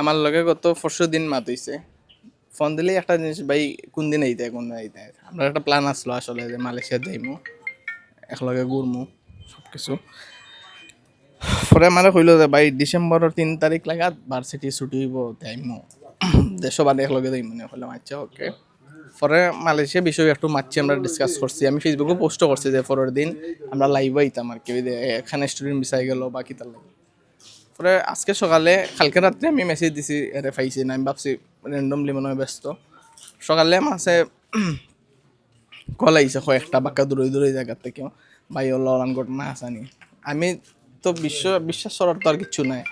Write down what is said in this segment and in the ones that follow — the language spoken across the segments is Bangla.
আমার লগে গত পরশু দিন মাত হইছে। ফোন দিলে একটা জিনিস, ভাই, কোন দিন আইতে, কোন দিন আইতে? আমরা একটা প্ল্যান আসলো আসলে যে মালয়েশিয়া যাইমু একলগে ঘুরমু সব কিছু পরে মানে কইলো যে, ভাই, ডিসেম্বরের তিন তারিখ লাগাত ভার্সিটি ছুটি হইব, যাইমু। দেশ বাদে একলগে যাইমু। না হলাম আচ্ছা ওকে পরে মালয়েশিয়া বিষয়ে একটু মারছি আমরা ডিসকাস করছি। আমি ফেসবুকে পোস্টও করছি যে, পরের দিন আমরা লাইভ আইতাম আর কি। এখানে স্টুডেন্ট বিচাই গেল বা কিতার লাগে। পরে আজকে সকালে, কালকে রাত্রে আমি মেসেজ দিছি এরে পাইছি না, আমি ভাবছি র্যান্ডমলি মনে হয় ব্যস্ত। সকালে মাসে কল আইছে কয়েকটা বাক্কা দূরে দূরে জায়গার থেকে ভাই ওলান ঘটনা আসানি আমি তো বিশ্ব, বিশ্বাস করার তো আর কিছু নাই।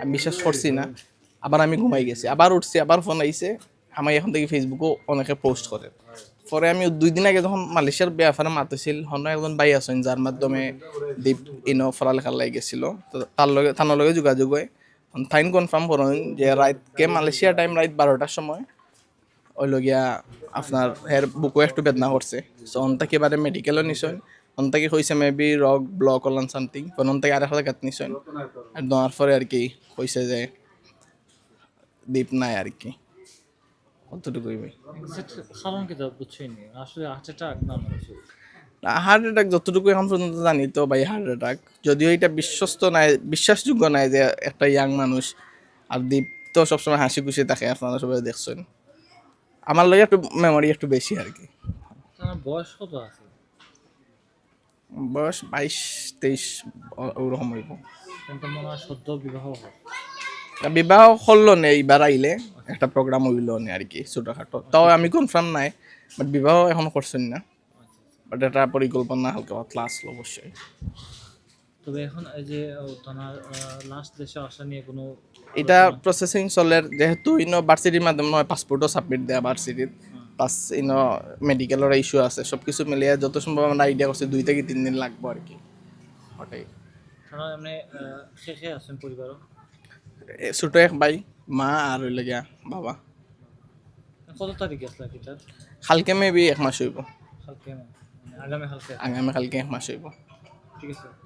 আমি বিশ্বাস করছি না। আবার আমি ঘুমাই গেছি। আবার উঠছি, আবার ফোন আইছে আমি এখন থেকে ফেসবুকও অনেকে পোস্ট করে পরে আমি দুই দিন আগে যখন মালয়েশিয়ার ব্যাপারে মাতিছিল হন একজন ভাই আছেন যার মাধ্যমে দীপ, ইনো পড়ালেখার লাগে গেছিল। তার লগে তার লগে যোগাযোগ হয়। ফাইন কনফার্ম করুন যে রাতকে মালয়েশিয়া টাইম রাত বারোটার সময়। ওই লগিয়া আপনার হের বুকও একটু বেদনা করছে সো অন থেকে এবারে মেডিকেলও নিছেন অন থেকে কইছে মেবি রক ব্লক অলান সামথিং অন থেকে আর একটা গাত নিছেন আর দেওয়ার পরে আর কি কইছে যে দীপ নাই আর কি। কতটুকুই ভাই। কারণ কি বুঝছই নি। আসলে হার্ট অ্যাটাক না হার্ট অ্যাটাক যতটুকু এখন পর্যন্ত জানি তো ভাই হার্ট অ্যাটাক যদিও এটা বিশ্বস্ত নাই বিশ্বাসযোগ্য নাই যে একটা ইয়াং মানুষ আর দীপ তো সবসময় হাসি খুশি থাকে আপনারা সবাই দেখছেন। আমার লগে একটু মেমোরি একটু বেশি আর কি। বয়স কত আছে? বয়স বাইশ তেইশ ওরকম হইব। কিন্তু মনে হয় সদ্য বিবাহ বিবাহ করল নে এইবার আইলে। একটা প্রোগ্রাম হইল আর কি ছোটোখাটো। তাও আমি কনফার্ম নাই বাট বিবাহ এখন করছেন না। বাট এটা পরিকল্পনা হালকা পাতলা আসলো অবশ্যই। তবে এখন এই যে তোমার লাস্ট দেশে আসা নিয়ে কোনো এটা প্রসেসিং চলে যেহেতু ইনো ভার্সিটির মাধ্যমে নহয় পাসপোর্টও সাবমিট দেয়া ভার্সিটিত প্লাস ইনো মেডিকেলের ইস্যু আছে সব কিছু মিলিয়ে যত সম্ভব আমরা আইডিয়া করছি দুই থেকে তিন দিন লাগবো আর কি। ওটাই। শেষে আছেন পরিবারও? ছোট এক ভাই। মা আর হইলে গিয়া বাবা। কত তারিখ আসলে কি তার? কালকে মেবি এক মাস হইব। কালকে আগামী কালকে। আগামী কালকে এক মাস হইব। ঠিক আছে।